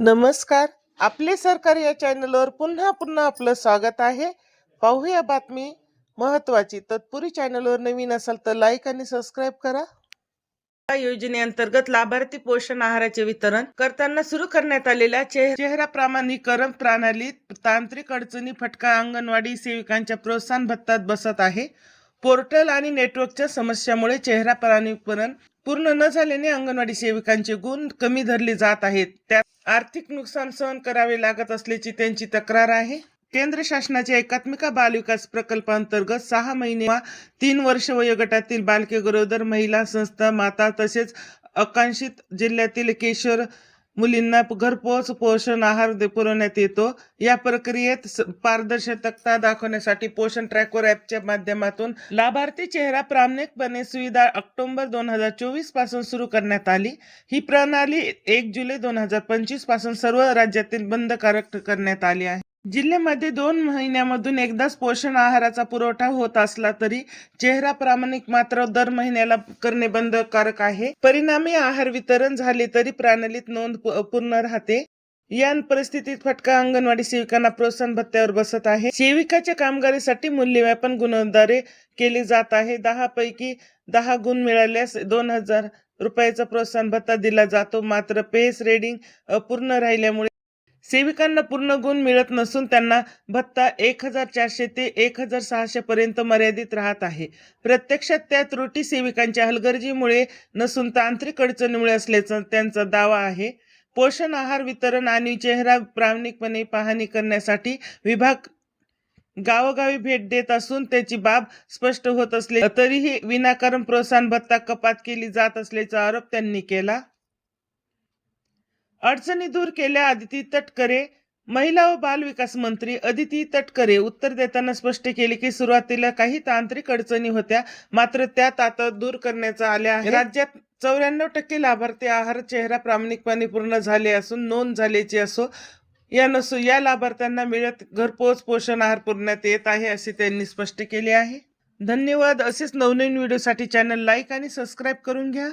नमस्कार. आपले सरकार या चॅनलवर पुन्हा पुन्हा आपलं स्वागत आहे. पाहूया बातमी. महत्वाची तत्पुरी चॅनलवर नवीन असाल तर लाईक आणि सबस्क्राईब करा. या योजनेअंतर्गत लाभार्थी पोषण आहाराचे वितरण करताना सुरू करण्यात आलेल्या चेह- चेहरा प्रामाणिकरण प्रणालीत तांत्रिक अडचणी फटका अंगणवाडी सेविकांच्या प्रोत्साहन भत्तात बसत आहे. पोर्टल आणि नेटवर्कच्या समस्यामुळे चेहरा प्रामाणिकरण पूर्ण न झाल्याने अंगणवाडी सेविकांचे गुण कमी धरले जात आहेत. त्यात आर्थिक नुकसान सहन करावे लागत असल्याची त्यांची तक्रार आहे. केंद्र शासनाच्या एकात्मिका बालविकास प्रकल्पांतर्गत सहा महिने वा तीन वर्ष वयोगटातील बालके गरोदर महिला संस्था माता तसेच आकांक्षित जिल्ह्यातील केशर मुलींना घरपोच पोषण आहार पुरवण्यात येतो. या प्रक्रियेत स- पारदर्शकता दाखवण्यासाठी पोषण ट्रॅकर ऍपच्या माध्यमातून लाभार्थी चेहरा प्रामाणिकपणे सुविधा ऑक्टोबर दोन हजार चोवीसपासून सुरू करण्यात आली. ही प्रणाली एक जुलै दोन हजार पंचवीसपासून सर्व राज्यातील बंधकारक करण्यात आली आहे. जिल्ह्यामध्ये दोन महिन्यामधून एकदाच पोषण आहाराचा पुरवठा होत असला तरी चेहरा प्रामाणिक मात्र दर महिन्याला करणे बंधकारक आहे. परिणामी आहार वितरण झाले तरी प्रणालीत नोंद पूर्ण राहते. या परिस्थितीत फटका अंगणवाडी सेविकांना प्रोत्साहन भत्त्यावर बसत आहे. सेविकाच्या कामगारीसाठी मूल्यमापन गुणवत्तारे केले जात आहे. दहा पैकी दहा गुण मिळाल्यास दोन हजार रुपयाचा प्रोत्साहन भत्ता दिला जातो. मात्र पेस रेडिंग अपूर्ण राहिल्यामुळे सेविकांना पूर्ण गुण मिळत नसून त्यांना भत्ता एक हजार चारशे ते एक हजार सहाशे पर्यंत मर्यादित राहत आहे. प्रत्यक्षात त्या त्रुटी सेविकांच्या हलगर्जीमुळे नसून तांत्रिक अडचणीमुळे असल्याचा त्यांचा दावा आहे. पोषण आहार वितरण आणि चेहरा प्रामाणिकपणे पाहणी करण्यासाठी विभाग गावोगावी भेट देत असून त्याची बाब स्पष्ट होत असले तरीही विनाकारण प्रोत्साहन भत्ता कपात केली जात असल्याचा आरोप त्यांनी केला. अडचणी दूर केल्या अदिती तटकरे. महिला व बाल विकास मंत्री अदिती तटकरे उत्तर देताना स्पष्ट केले की सुरुवातीला काही तांत्रिक अडचणी होत्या मात्र त्यात आता दूर करण्याचा आल्या आहे राज्यात चौऱ्याण्णव टक्के लाभार्थी आहार चेहरा प्रामाणिकपणे पूर्ण झाले असून नोंद झाल्याची असो या नसो या लाभार्थ्यांना मिळत घरपोच पोषण आहार पुरवण्यात येत आहे असे त्यांनी स्पष्ट केले आहे. धन्यवाद. असेच नवनवीन व्हिडिओसाठी चॅनल लाईक आणि सबस्क्राईब करून घ्या.